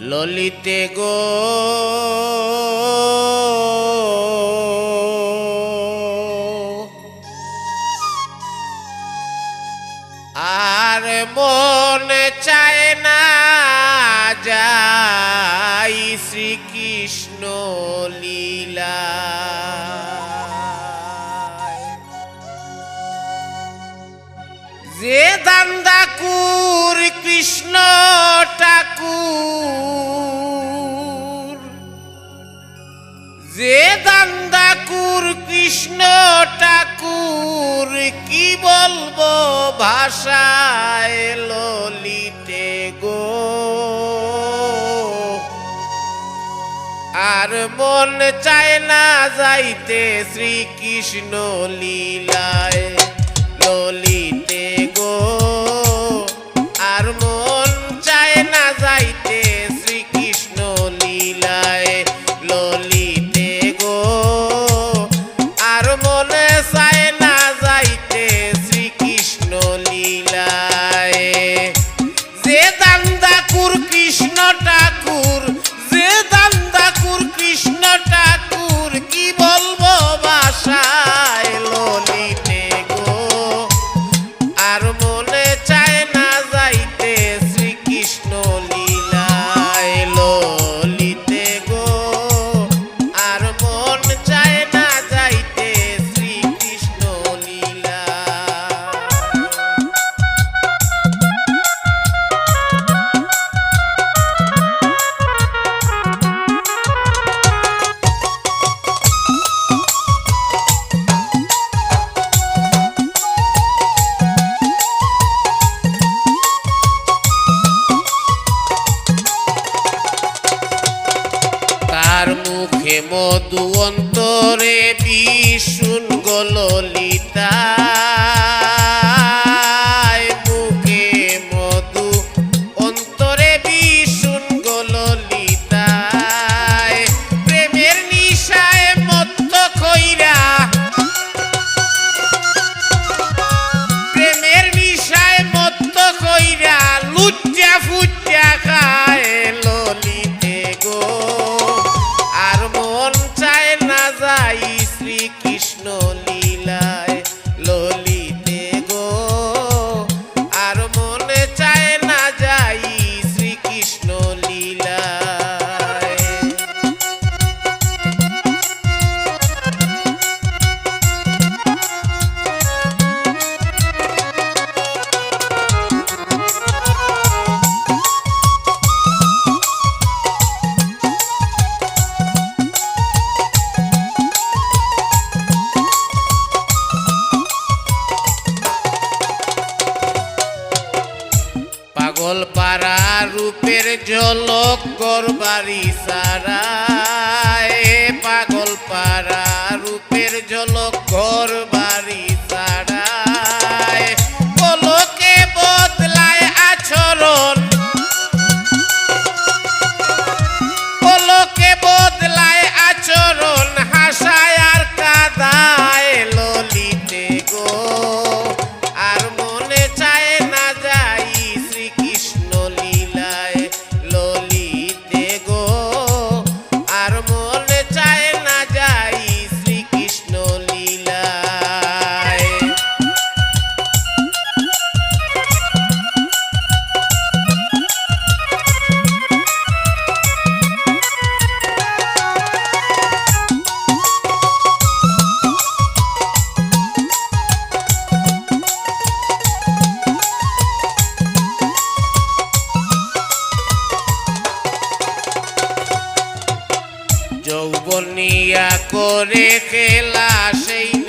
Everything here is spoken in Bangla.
ললিতে গো। আর মন চায় না যাই শ্রীকৃষ্ণ লীলা। যে দান্দাকুর কৃষ্ণ ঠাকুর যে দান্দাকুর, কৃষ্ণ ঠাকুর, কি বলব ভাষায় ললিতে গো। আর মন চায় না যাইতে শ্রীকৃষ্ণ লীলায় ললি স্বপ্নটা তোরে দিশুন গলিতা no, no. রূপের ঝলক করবারি সারা পাগল পাড়া রূপের ঝলক করে খেলা সেই